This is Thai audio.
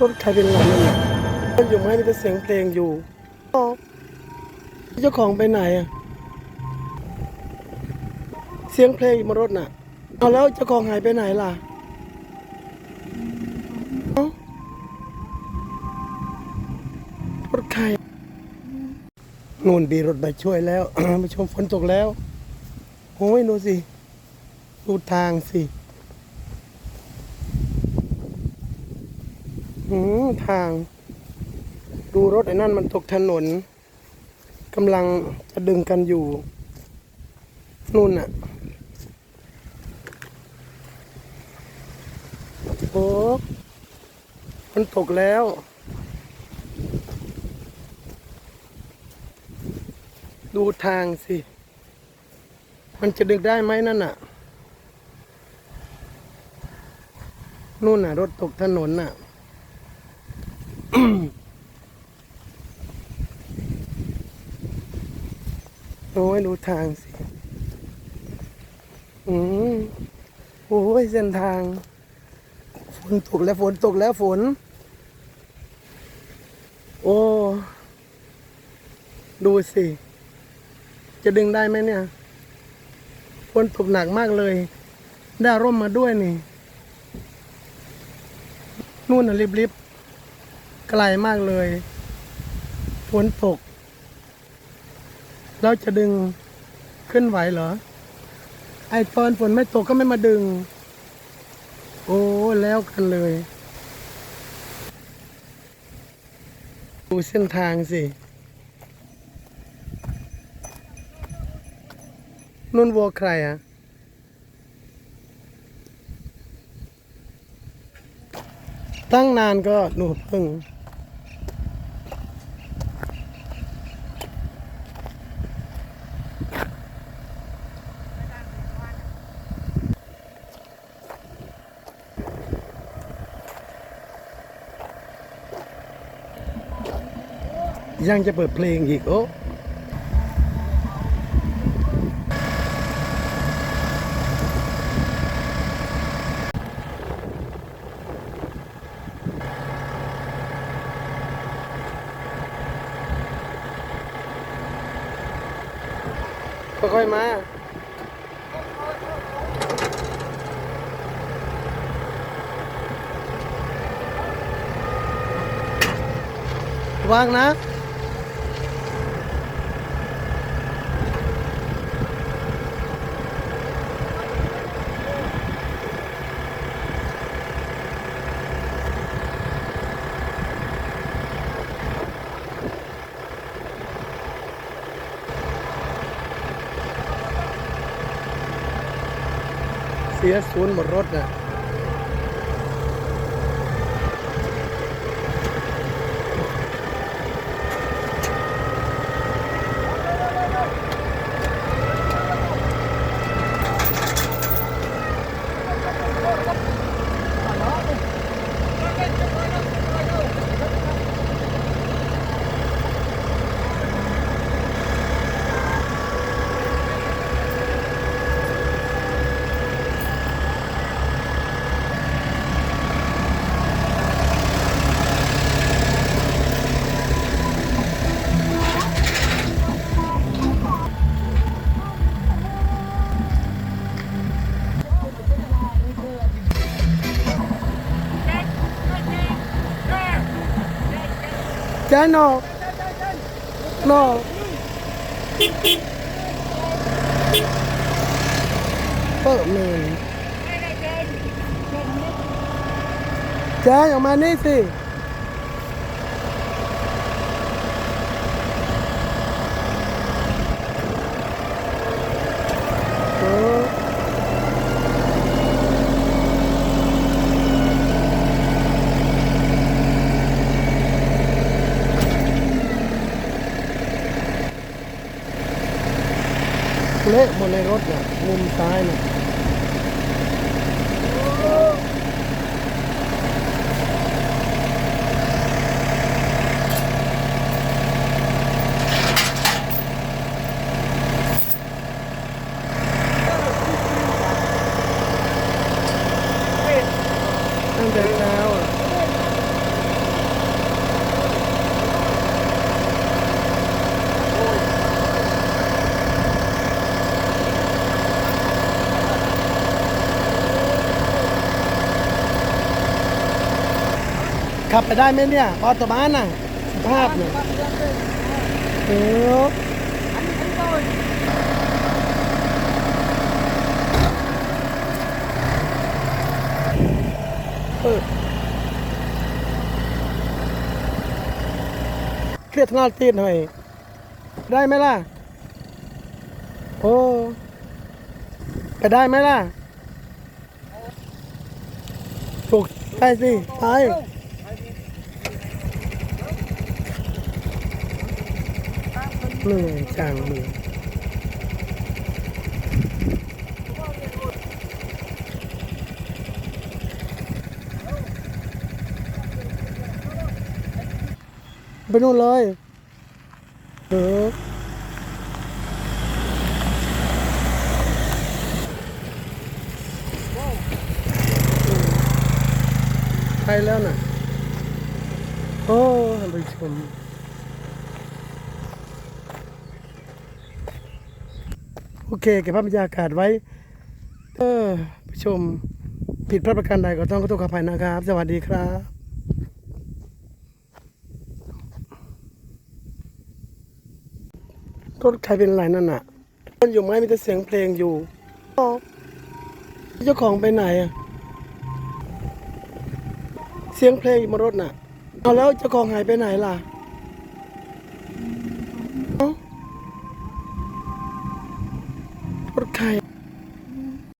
รถใครเป็นไรนั่นน่มันอยู่ไหมมีแต่เสียงเพลงอยู่อ๋อเจ้าของไปไหนอะเสียงเพลงอยู่บนรถน่ะเอาแล้วเจ้าของหายไปไหนล่ะรถใครนู่นบีรถมาช่วยแล้วมาชมฝนตกแล้วโอ้ยดูสิ ดูทางสิ หืมทาง ดูรถไอ้นั่นมันตกถนนกำลังจะดึงกันอยู่ นู่นน่ะ โอ้มันตกแล้วดูทางสิ มันจะดึงได้ไหมนั่นน่ะ นู่นน่ะ รถตกถนนน่ะ โอ้ยดูทางสิ อืมโอ้ยเส้นทาง ฝนตกแล้วฝนตกแล้วฝน โอ้ ดูสิ จะดึงได้ไหมเนี่ย ฝนตกหนักมากเลย ได้ร่มมาด้วยนี่ นู่นน่ะริบๆไกลมากเลย ฝนตก เราจะดึงขึ้นไหวเหรอ ไอตอนฝนไม่ตกก็ไม่มาดึง โอ้แล้วกันเลย ดูเส้นทางสินุ่นวัวใครอะตั้งนานก็หนูเพิ่ง ยังจะเปิดเพลงอีกโอ้ค่อยๆมาวางนะ เสียศูนย์หมดรถน่ะ trái nó nó. Phở mình trái ở mà nít thì เละหมดในรถน่ะมุมซ้ายน่ะตั้งแต่เช้าอะ ขับไปได้ไหมเนี่ยออโตบานน่ะสภาพเนี่ยโอ้เออเครียดงานตีนหน่อย ได้ไหมล่ะ โอ้ ไปได้ไหมล่ะถูกได้สิ ไป หนื่อยจังเหนื่อยไปนู่นเลยเออไปแล้วน่ะโอ้ท่านผู้ชม โอเคเก็บภาพบรรยากาศไว้เออผู้ชมผิดพลาดประการใดก็ต้องขอโทษขออภัยนะครับ สวัสดีครับรถใครเป็นไรนั่นน่ะคนอยู่ไหมมีแต่เสียงเพลงอยู่อ๋อเจ้าของไปไหนอะเสียงเพลงอยู่บนรถน่ะ เอาแล้วเจ้าของหายไปไหนล่ะ